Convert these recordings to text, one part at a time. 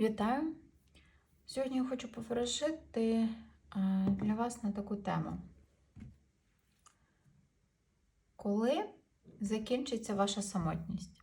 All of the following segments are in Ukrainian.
Вітаю! Сьогодні я хочу поворожити е, для вас на таку тему. Коли закінчиться ваша самотність?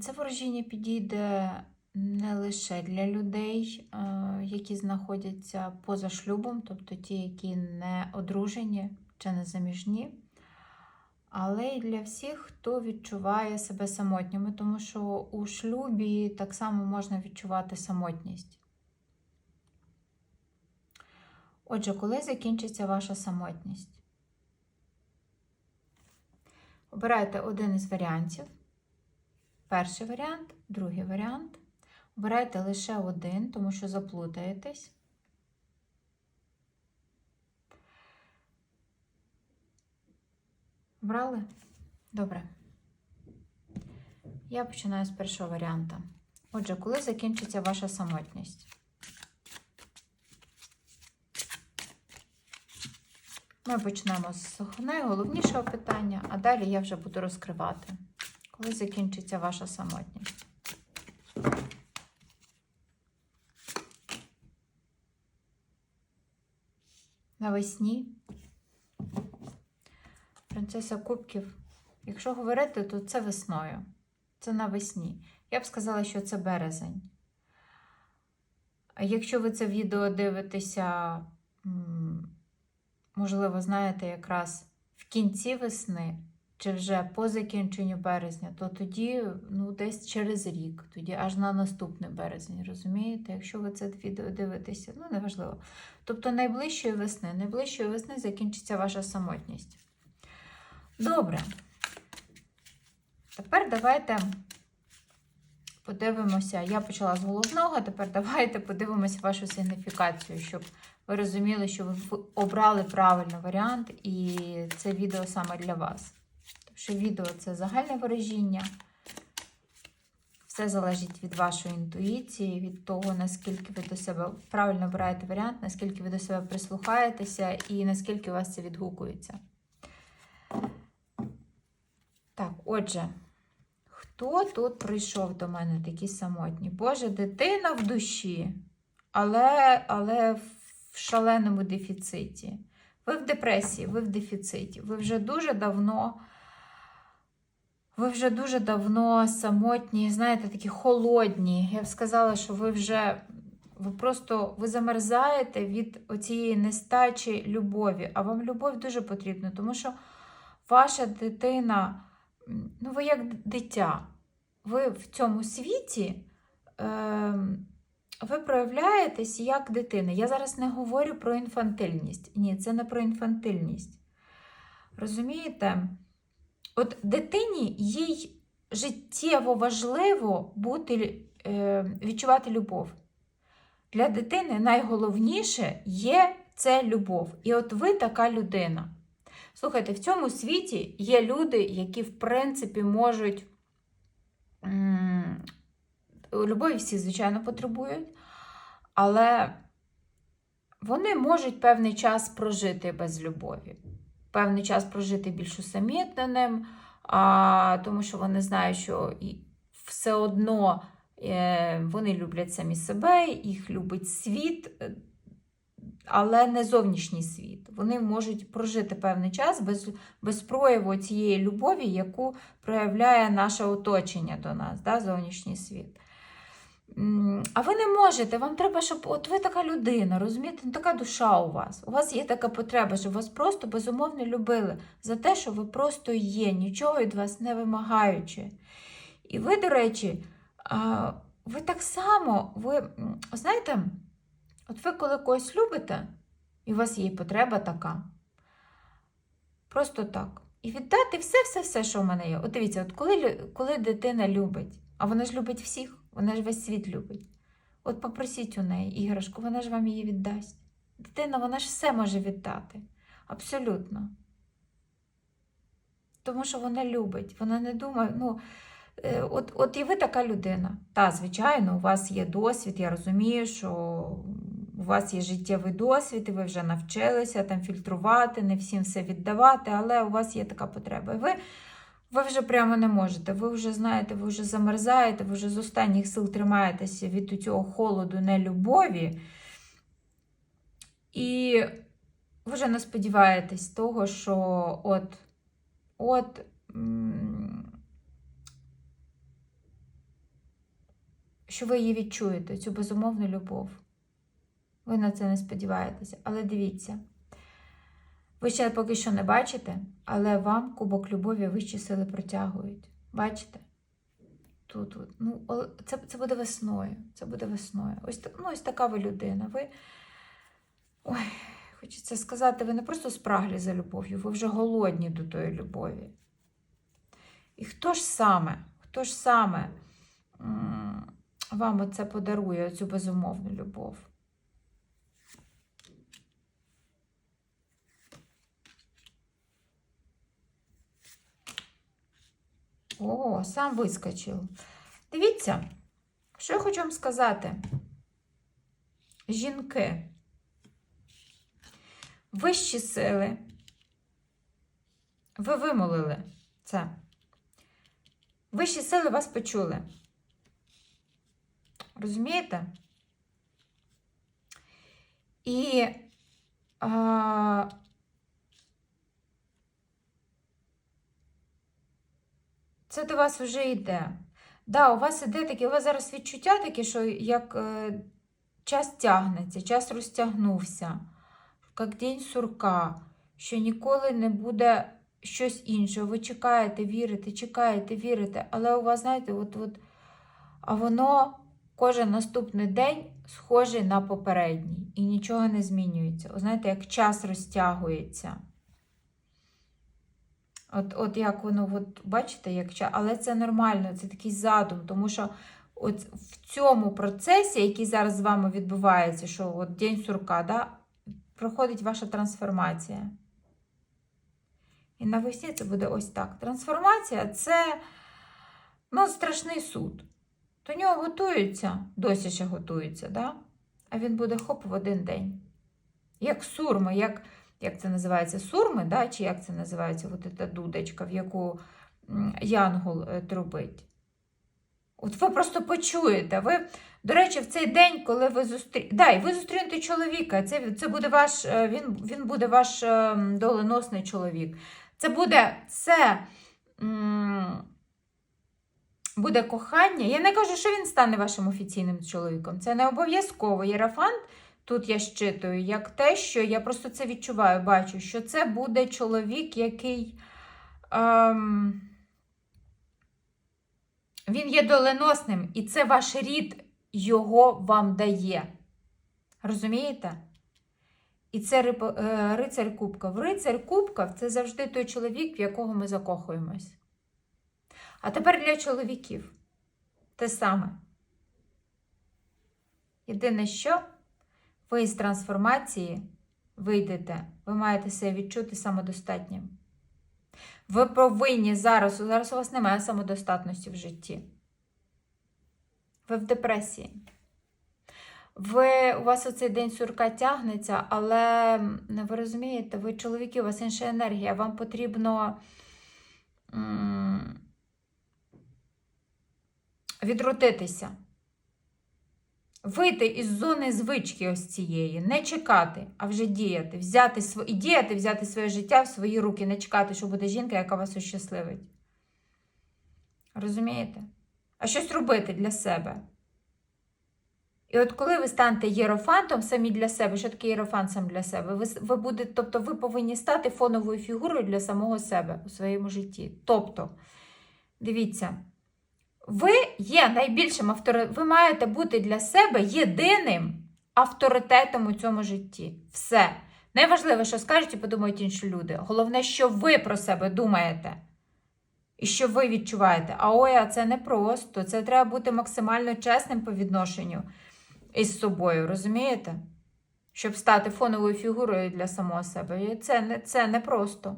Це ворожіння підійде не лише для людей, е, які знаходяться поза шлюбом, тобто ті, які не одружені чи не заміжні але й для всіх, хто відчуває себе самотніми, тому що у шлюбі так само можна відчувати самотність. Отже, коли закінчиться ваша самотність? Обирайте один із варіантів. Перший варіант, другий варіант. Обирайте лише один, тому що заплутаєтесь. Брали? Добре. Я починаю з першого варіанту. Отже, коли закінчиться ваша самотність? Ми почнемо з найголовнішого питання, а далі я вже буду розкривати. Коли закінчиться ваша самотність? Навесні. Принцеса Кубків. Якщо говорити, то це весною. Це навесні. Я б сказала, що це березень. Якщо ви це відео дивитеся, можливо, знаєте, якраз в кінці весни, чи вже по закінченню березня, то тоді ну, десь через рік, тоді аж на наступний березень, розумієте? Якщо ви це відео дивитеся, ну неважливо. Тобто найближчої весни, найближчої весни закінчиться ваша самотність. Добре. Тепер давайте подивимося. Я почала з головного, тепер давайте подивимося вашу сигніфікацію, щоб ви розуміли, що ви обрали правильний варіант, і це відео саме для вас. Тому що відео це загальне вираження. Все залежить від вашої інтуїції, від того, наскільки ви до себе правильно обираєте варіант, наскільки ви до себе прислухаєтеся і наскільки у вас це відгукується. Так, отже, хто тут прийшов до мене такі самотні? Боже, дитина в душі, але, але в шаленому дефіциті. Ви в депресії, ви в дефіциті. Ви вже дуже давно. Ви вже дуже давно самотні, знаєте, такі холодні. Я б сказала, що ви вже ви просто ви замерзаєте від оцієї нестачі любові. А вам любов дуже потрібна, тому що ваша дитина, ну ви як дитя, ви в цьому світі е, ви проявляєтесь як дитина. Я зараз не говорю про інфантильність. Ні, це не про інфантильність. Розумієте? От дитині їй життєво важливо бути, е, відчувати любов. Для дитини найголовніше є це любов. І от ви така людина. Слухайте, в цьому світі є люди, які, в принципі, можуть. Любові всі, звичайно, потребують, але вони можуть певний час прожити без любові. Певний час прожити більш усамітненим, а, тому що вони знають, що все одно е, вони люблять самі себе, їх любить світ, але не зовнішній світ. Вони можуть прожити певний час без без прояву цієї любові, яку проявляє наше оточення до нас, да, зовнішній світ. А ви не можете, вам треба, щоб от ви така людина, розумієте, ну, така душа у вас. У вас є така потреба, щоб вас просто безумовно любили за те, що ви просто є, нічого від вас не вимагаючи. І ви, до речі, ви так само, ви знаєте, от ви коли когось любите, і у вас є потреба така, просто так. І віддати все-все-все, що в мене є. От дивіться, от коли, коли дитина любить, а вона ж любить всіх. Вона ж весь світ любить. От попросіть у неї іграшку, вона ж вам її віддасть. Дитина, вона ж все може віддати. Абсолютно. Тому що вона любить, вона не думає. ну, От от і ви така людина. Та, звичайно, у вас є досвід, я розумію, що у вас є життєвий досвід, і ви вже навчилися там фільтрувати, не всім все віддавати, але у вас є така потреба. І ви ви вже прямо не можете. Ви вже знаєте, ви вже замерзаєте, ви вже з останніх сил тримаєтеся від цього холоду, нелюбові. І ви вже не сподіваєтесь того, що от, от. Що ви її відчуєте, цю безумовну любов. Ви на це не сподіваєтеся. Але дивіться, ви ще поки що не бачите, але вам кубок любові вищі сили протягують. Бачите? Тут. Ну, це, це буде весною. Це буде весною. Ось, ну, ось така ви людина. Ви. Ой, хочеться сказати, ви не просто спраглі за любов'ю, ви вже голодні до тої любові. І хто ж саме, хто ж саме вам оце подарує, цю безумовну любов? О, сам вискочив. Дивіться, що я хочу вам сказати. Жінки, вищі сили, ви вимолили це. Вищі сили вас почули. Розумієте? І а, це до вас вже йде. Да, у вас іде таке, у вас зараз відчуття таке, що як е, час тягнеться, час розтягнувся, як день сурка, що ніколи не буде щось інше. Ви чекаєте, вірите, чекаєте, вірите, але у вас, знаєте, от, от, а воно кожен наступний день схожий на попередній і нічого не змінюється. От, знаєте, як час розтягується. От, от як воно, от, бачите, як але це нормально, це такий задум, тому що от в цьому процесі, який зараз з вами відбувається, що от день сурка, да, проходить ваша трансформація. І навесні це буде ось так. Трансформація це ну, страшний суд. До нього готуються, досі ще готуються, да? а він буде хоп в один день. Як сурми, як, як це називається? Сурми, да? чи як це називається от ця дудочка, в яку янгол е, трубить. От ви просто почуєте. Ви, до речі, в цей день, коли ви зустрі... да, ви зустрінете чоловіка, це, це буде ваш, е, він, він буде ваш е, доленосний чоловік. Це буде це. Буде кохання. Я не кажу, що він стане вашим офіційним чоловіком. Це не обов'язково. Єрафант тут я щитую, як те, що я просто це відчуваю, бачу, що це буде чоловік, який. Ем, він є доленосним, і це ваш рід його вам дає. Розумієте? І це риб- е, рицар Кубков. Рицар Кубков це завжди той чоловік, в якого ми закохуємось. А тепер для чоловіків те саме. Єдине, що ви з трансформації вийдете, ви маєте себе відчути самодостатнім. Ви повинні зараз, зараз у вас немає самодостатності в житті. Ви в депресії. Ви, у вас оцей день сурка тягнеться, але ви розумієте, ви чоловіки, у вас інша енергія, вам потрібно м, відродитися. Вийти із зони звички ось цієї, не чекати, а вже діяти, взяти сво... і діяти, взяти своє життя в свої руки, не чекати, що буде жінка, яка вас ощасливить. Розумієте? А щось робити для себе. І от коли ви станете єрофантом самі для себе, що таке єрофант сам для себе? Ви, ви будете, тобто ви повинні стати фоновою фігурою для самого себе у своєму житті. Тобто, дивіться, ви є найбільшим авторитетом, ви маєте бути для себе єдиним авторитетом у цьому житті. Все. Неважливо, що скажуть і подумають інші люди. Головне, що ви про себе думаєте. І що ви відчуваєте. А ой, а це не просто. Це треба бути максимально чесним по відношенню із собою, розумієте? Щоб стати фоновою фігурою для самого себе. Це не, це не просто.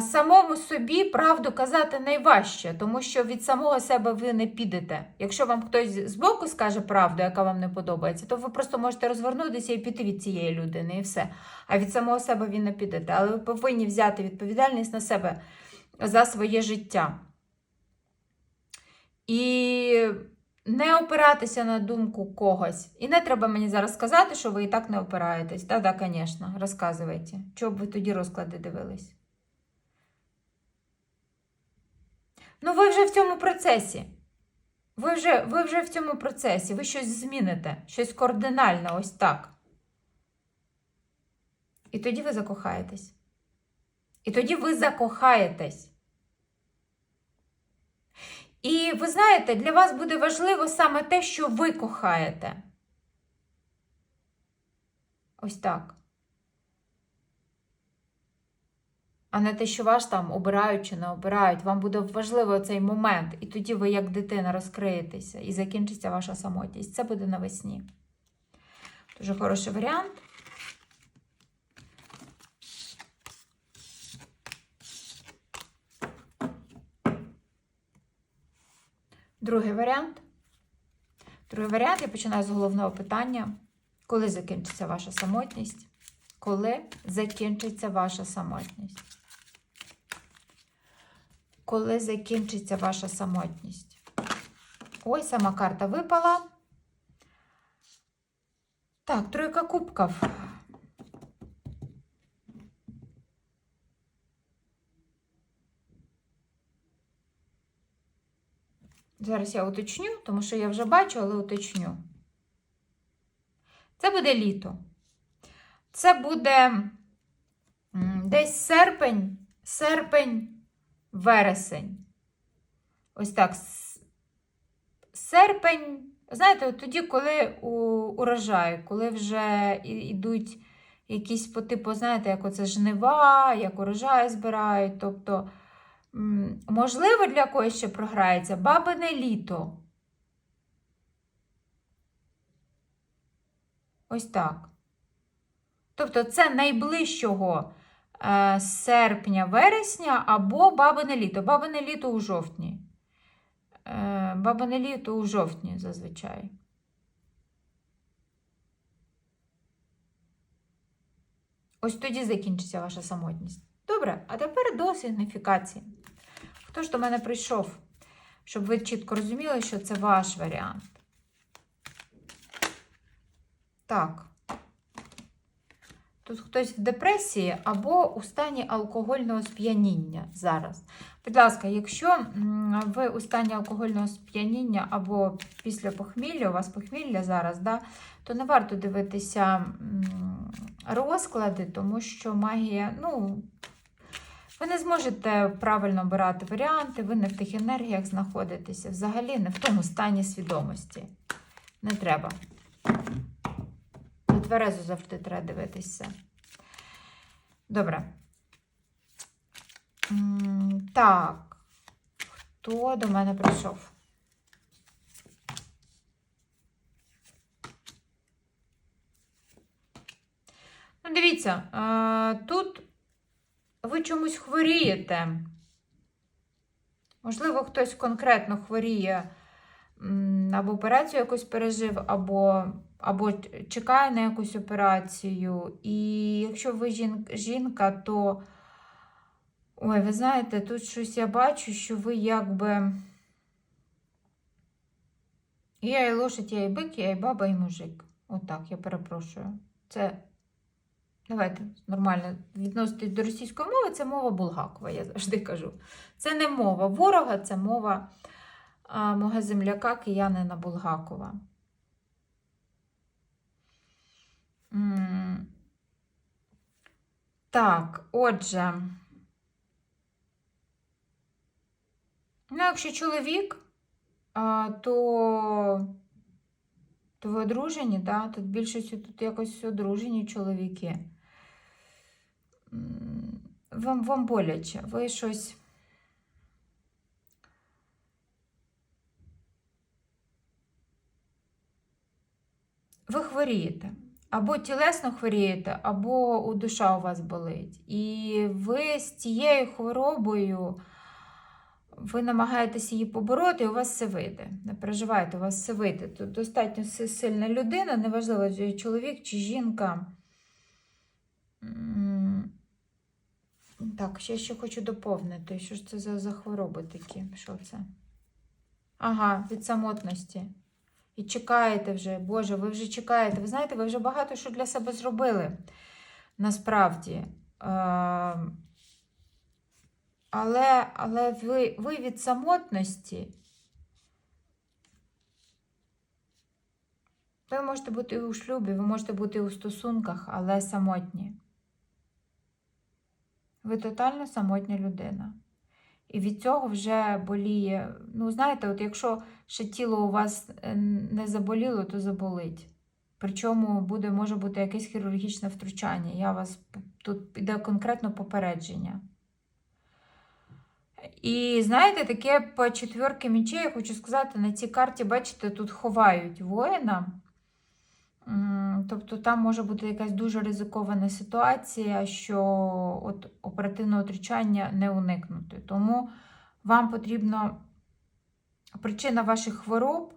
Самому собі правду казати найважче, тому що від самого себе ви не підете. Якщо вам хтось збоку скаже правду, яка вам не подобається, то ви просто можете розвернутися і піти від цієї людини, і все. А від самого себе ви не підете. Але ви повинні взяти відповідальність на себе за своє життя. І не опиратися на думку когось. І не треба мені зараз сказати, що ви і так не опираєтесь. Та-да, звісно, розказуйте. Чого б ви тоді розклади дивились? Ну, ви вже в цьому процесі. Ви вже, ви вже в цьому процесі, ви щось зміните, щось кардинальне, ось так. І тоді ви закохаєтесь. І тоді ви закохаєтесь. І ви знаєте, для вас буде важливо саме те, що ви кохаєте. Ось так. А не те, що вас там обирають чи не обирають. Вам буде важливо цей момент, і тоді ви, як дитина, розкриєтеся і закінчиться ваша самотність. Це буде навесні. Дуже хороший варіант. Другий варіант. Другий варіант я починаю з головного питання. Коли закінчиться ваша самотність? Коли закінчиться ваша самотність? Коли закінчиться ваша самотність? Ой, сама карта випала. Так, тройка кубків. Зараз я уточню, тому що я вже бачу, але уточню. Це буде літо. Це буде десь серпень, серпень, вересень. Ось так. Серпень, знаєте, тоді, коли у, урожай, коли вже йдуть якісь по типу, знаєте, як оце жнива, як урожай збирають. Тобто, можливо, для когось ще програється бабине літо. Ось так. Тобто це найближчого серпня-вересня або бабине літо. Бабине літо у жовтні. Е, бабине літо у жовтні зазвичай. Ось тоді закінчиться ваша самотність. Добре, а тепер до сигніфікації. Хто ж до мене прийшов, щоб ви чітко розуміли, що це ваш варіант? Так. Тут хтось в депресії або у стані алкогольного сп'яніння зараз. Будь ласка, якщо ви у стані алкогольного сп'яніння або після похмілля, у вас похмілля зараз, да, то не варто дивитися розклади, тому що магія, ну, ви не зможете правильно обирати варіанти, ви не в тих енергіях знаходитеся, взагалі не в тому стані свідомості. Не треба. Тверезо завжди треба дивитися. Добре. Так. Хто до мене прийшов? Ну, дивіться, е, тут ви чомусь хворієте. Можливо, хтось конкретно хворіє або операцію якусь пережив, або або чекає на якусь операцію. І якщо ви жінка, то, ой, ви знаєте, тут щось я бачу, що ви якби. Я і лошадь, я і бик, я і баба, і мужик. Отак, я перепрошую. Це. Давайте нормально відноситись до російської мови, це мова Булгакова, я завжди кажу. Це не мова ворога, це мова а, мого земляка киянина Булгакова. Так, отже. Ну, якщо чоловік, то, то ви одружені, да? Тут більшістю тут якось одружені чоловіки. Вам, вам боляче, ви щось. Ви хворієте. Або тілесно хворієте, або душа у вас болить. І ви з цією хворобою ви намагаєтесь її побороти, і у вас все вийде. Не переживайте, у вас все вийде. Тут достатньо сильна людина, неважливо, чи чоловік чи жінка. Так, ще, ще хочу доповнити. Що ж це за, за хвороби такі? Що це? Ага, від самотності. І чекаєте вже, Боже, ви вже чекаєте. Ви знаєте, ви вже багато що для себе зробили. Насправді. Е, але але ви, ви від самотності. Ви можете бути у шлюбі, ви можете бути у стосунках, але самотні. Ви тотально самотня людина. І від цього вже боліє. Ну, знаєте, от якщо ще тіло у вас е, не заболіло, то заболить. Причому буде, може бути якесь хірургічне втручання. Я вас тут іде конкретно попередження. І знаєте, таке по четвірки мечей, я хочу сказати, на цій карті, бачите, тут ховають воїна. Тобто там може бути якась дуже ризикована ситуація, що от оперативного втручання не уникнути. Тому вам потрібно причина ваших хвороб.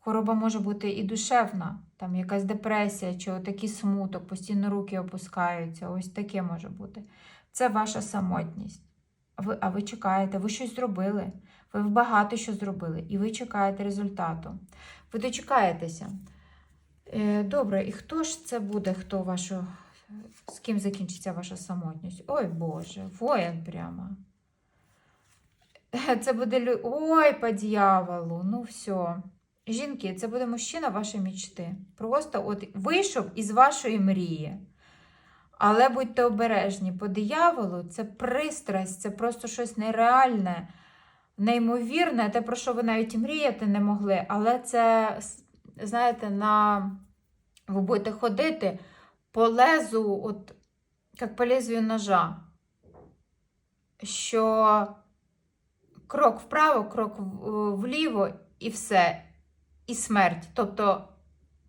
Хвороба може бути і душевна, там якась депресія, чи отакий смуток, постійно руки опускаються. Ось таке може бути. Це ваша самотність. Ви, а ви чекаєте, ви щось зробили, ви багато що зробили, і ви чекаєте результату. Ви дочекаєтеся. Е, Добре, і хто ж це буде, хто вашу, з ким закінчиться ваша самотність? Ой Боже, воїн прямо. Це буде лю... Ой, по дьяволу, ну все. Жінки, це буде мужчина вашої мічти. Просто от вийшов із вашої мрії. Але будьте обережні, по дияволу це пристрасть, це просто щось нереальне, неймовірне, те, про що ви навіть мріяти не могли. Але це, знаєте, на... ви будете ходити по лезу, от, як по лезвію ножа, що крок вправо, крок вліво і все, і смерть. Тобто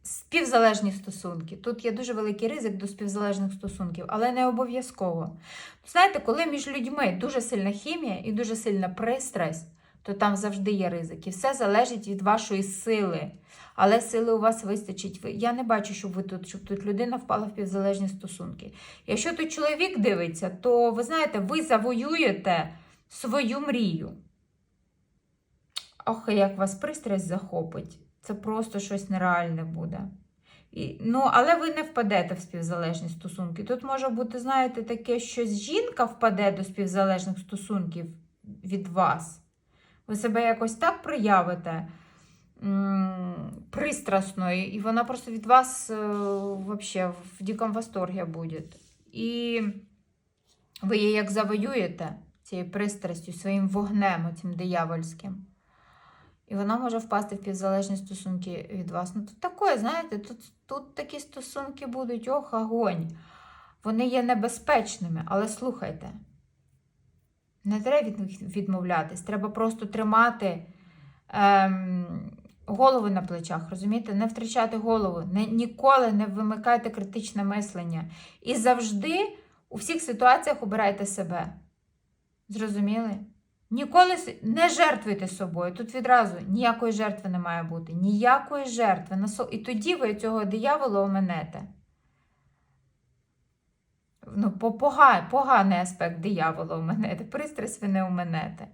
співзалежні стосунки. Тут є дуже великий ризик до співзалежних стосунків, але не обов'язково. Знаєте, коли між людьми дуже сильна хімія і дуже сильна пристрасть, то там завжди є ризик. І все залежить від вашої сили. Але сили у вас вистачить. Я не бачу, щоб ви тут, щоб тут людина впала в співзалежні стосунки. Якщо тут чоловік дивиться, то ви знаєте, ви завоюєте свою мрію. Ох, як вас пристрасть захопить. Це просто щось нереальне буде. І, ну, але ви не впадете в співзалежні стосунки. Тут може бути, знаєте, таке, що жінка впаде до співзалежних стосунків від вас. Ви себе якось так проявите пристрасно, і- вона просто від вас е, вообще в дикому восторгі буде. І ви її як завоюєте цією пристрастю, своїм вогнем, цим диявольським. І вона може впасти в півзалежні стосунки від вас. Ну, тут таке, знаєте, тут, тут такі стосунки будуть, ох, огонь. Вони є небезпечними, але слухайте, не треба від них відмовлятись, треба просто тримати ем, голову на плечах, розумієте? Не втрачати голову, не, ніколи не вимикайте критичне мислення. І завжди у всіх ситуаціях обирайте себе. Зрозуміли? Ніколи не жертвуйте собою. Тут відразу ніякої жертви не має бути. Ніякої жертви. І тоді ви цього диявола оминете. Ну, пога- поганий аспект диявола у оминете. Пристрасть ви не оминете.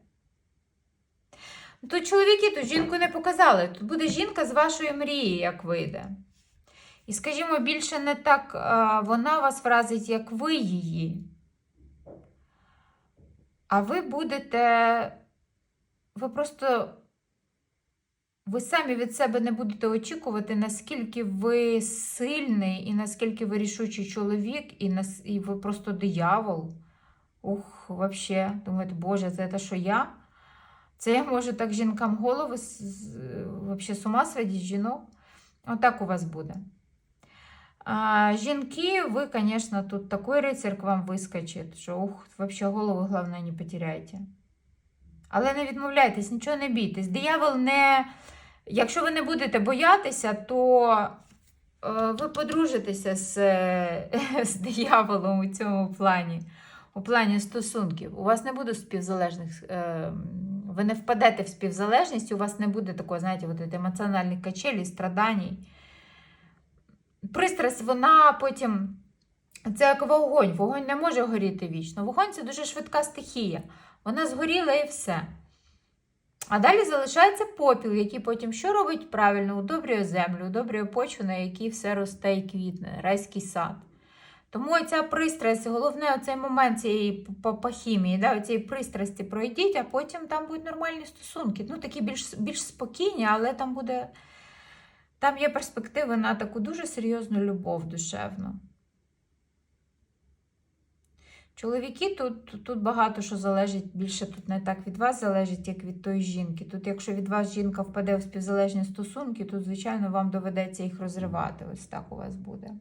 Тут чоловіки тут жінку не показали. Тут буде жінка з вашої мрії, як вийде. І, скажімо, більше не так а, вона вас вразить, як ви її. А ви будете. Ви просто. Ви самі від себе не будете очікувати, наскільки ви сильний і наскільки ви рішучий чоловік, і, нас, і ви просто диявол. Ух, вообще, думаєте, Боже, це те, що я? Це я можу так жінкам голови вообще з ума сводити жінок. Отак у вас буде. А, жінки, ви, звісно, тут такий рицар к вам вискочить, що ух, вообще голову, головне, не потеряйте. Але не відмовляйтесь, нічого не бійтесь. Диявол не. Якщо ви не будете боятися, то е, ви подружитеся з, е, з дияволом у цьому плані, у плані стосунків. У вас не буде співзалежних. е, Ви не впадете в співзалежність, у вас не буде такої, знаєте, от емоціональних качелі, страданій. Пристрасть, вона потім. Це як вогонь. Вогонь не може горіти вічно. Вогонь це дуже швидка стихія. Вона згоріла і все. А далі залишається попіл, який потім що робить правильно? Удобрює землю, удобрює почву, на якій все росте і квітне, райський сад. Тому ця пристрасть, головне, оцей момент цієї хімії, да, цієї пристрасті пройдіть, а потім там будуть нормальні стосунки. Ну, такі більш, більш спокійні, але там буде. Там є перспективи на таку дуже серйозну любов душевну. Чоловіки тут, тут багато що залежить, більше тут не так від вас залежить, як від тої жінки. Тут, якщо від вас жінка впаде в співзалежні стосунки, то, звичайно, вам доведеться їх розривати. Ось так у вас буде.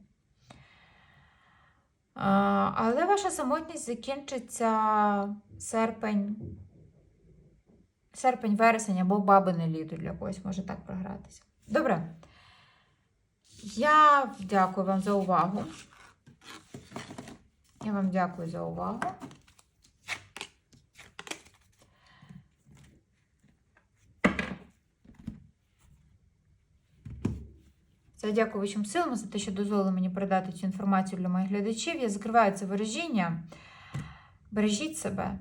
А, але ваша самотність закінчиться серпень, серпень-вересень або бабине літо для когось може так програтися. Добре. Я дякую вам за увагу. Я вам дякую за увагу. Це дякую вищим силам за те, що дозволили мені передати цю інформацію для моїх глядачів. Я закриваю це вираження. Бережіть себе.